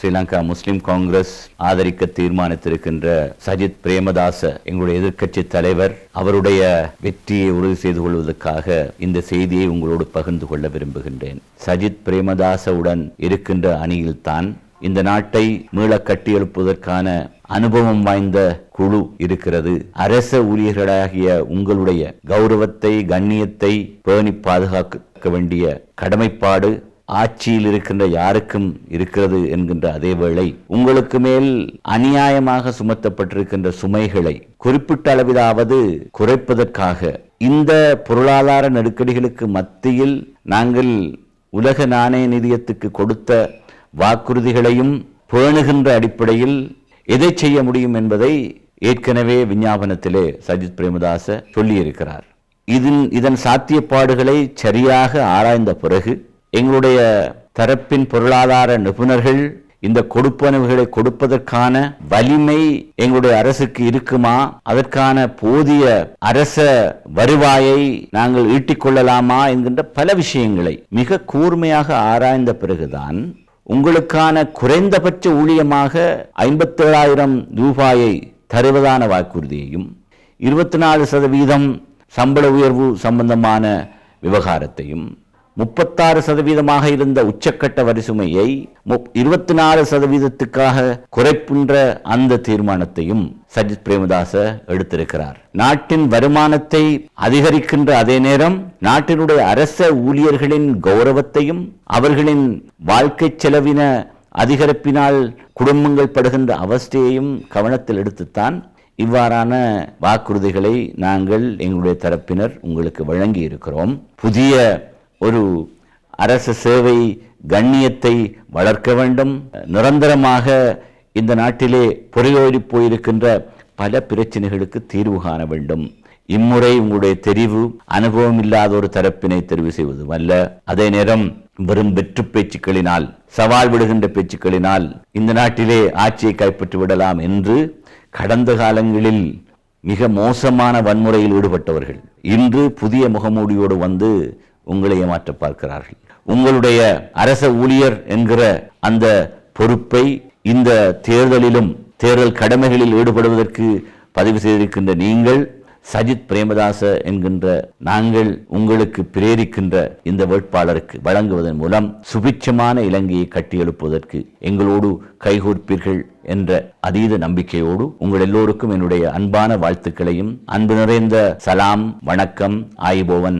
ஸ்ரீலங்கா முஸ்லிம் காங்கிரஸ் ஆதரிக்க தீர்மானித்திருக்கின்ற சஜித் பிரேமதாச எங்களுடைய எதிர்க்கட்சி தலைவர் அவருடைய வெற்றியை உறுதி செய்து கொள்வதற்காக இந்த செய்தியை உங்களோடு பகிர்ந்து கொள்ள விரும்புகின்றேன். சஜித் பிரேமதாசவுடன் இருக்கின்ற அணியில்தான் இந்த நாட்டை மீள கட்டியெழுப்பதற்கான அனுபவம் வாய்ந்த குழு இருக்கிறது. அரச ஊழியர்களாகிய உங்களுடைய கௌரவத்தை கண்ணியத்தை பேணி பாதுகாக்க வேண்டிய கடமைப்பாடு ஆட்சியில் இருக்கின்ற யாருக்கும் இருக்கிறது என்கின்ற அதே வேளை உங்களுக்கு மேல் அநியாயமாக சுமத்தப்பட்டிருக்கின்ற சுமைகளை குறிப்பிட்ட அளவிலாவது குறைப்பதற்காக இந்த பொருளாதார நெருக்கடிகளுக்கு மத்தியில் நாங்கள் உலக நாணய நிதியத்துக்கு கொடுத்த வாக்குறுதிகளையும் பேணுகின்ற அடிப்படையில் எதை செய்ய முடியும் என்பதை ஏற்கனவே விஞ்ஞாபனத்திலே சஜித் பிரேமதாச சொல்லியிருக்கிறார். இதன் இதன் சாத்தியப்பாடுகளை சரியாக ஆராய்ந்த பிறகு எங்களுடைய தரப்பின் பொருளாதார நிபுணர்கள் இந்த கொடுப்பனவுகளை கொடுப்பதற்கான வலிமை எங்களுடைய அரசுக்கு இருக்குமா? அதற்கான போதிய அரச வருவாயை நாங்கள் ஈட்டிக்கொள்ளலாமா என்கின்ற பல விஷயங்களை மிக கூர்மையாக ஆராய்ந்த பிறகுதான் உங்களுக்கான குறைந்தபட்ச ஊழியமாக ஐம்பத்தேழாயிரம் ரூபாயை தருவதான வாக்குறுதியையும் இருபத்தி நாலு சதவீதம் சம்பள உயர்வு சம்பந்தமான விவகாரத்தையும் முப்பத்தாறு சதவீதமாக இருந்த உச்சக்கட்ட வரிசுமையை இருபத்தி நாலு சதவீதத்துக்காக குறைப்புன்ற அந்த தீர்மானத்தையும் சஜித் பிரேமதாச எடுத்திருக்கிறார். நாட்டின் வருமானத்தை அதிகரிக்கின்ற அதே நேரம் நாட்டினுடைய அரச ஊழியர்களின் கௌரவத்தையும் அவர்களின் வாழ்க்கை செலவின அதிகரிப்பினால் குடும்பங்கள் படுகின்ற அவஸ்தையையும் கவனத்தில் எடுத்துத்தான் இவ்வாறான வாக்குறுதிகளை நாங்கள் எங்களுடைய தரப்பினர் உங்களுக்கு வழங்கி இருக்கிறோம் புதிய ஒரு அரசு சேவை கண்ணியத்தை வளர்க்க வேண்டும். நிரந்தரமாக இந்த நாட்டிலே புறையோடி போயிருக்கின்ற பல பிரச்சனைகளுக்கு தீர்வு காண வேண்டும். இம்முறை உங்களுடைய தெரிவு அனுபவம் இல்லாத ஒரு தரப்பினை தெரிவு செய்வது அல்ல. அதே நேரம் வெறும் வெற்று பேச்சுக்களினால் சவால் விடுகின்ற பேச்சுக்களினால் இந்த நாட்டிலே ஆட்சியை கைப்பற்றி விடலாம் என்று கடந்த காலங்களில் மிக மோசமான வன்முறையில் ஈடுபட்டவர்கள் இன்று புதிய முகமூடியோடு வந்து உங்களை ஏமாற்ற பார்க்கிறார்கள். உங்களுடைய அரச ஊழியர் என்கிற அந்த பொறுப்பை இந்த தேர்தலிலும் தேர்தல் கடமைகளில் ஈடுபடுவதற்கு பதிவு செய்திருக்கின்ற நீங்கள் சஜித் பிரேமதாச என்கின்ற நாங்கள் உங்களுக்கு பிரேரிக்கின்ற இந்த வேட்பாளருக்கு வழங்குவதன் மூலம் சுபிட்சமான இலங்கையை கட்டியெழுப்புவதற்கு எங்களோடு கைகோர்ப்பீர்கள் என்ற அதீத நம்பிக்கையோடு உங்கள் எல்லோருக்கும் என்னுடைய அன்பான வாழ்த்துக்களையும் அன்பு நிறைந்த சலாம் வணக்கம் ஆயிபோவன்.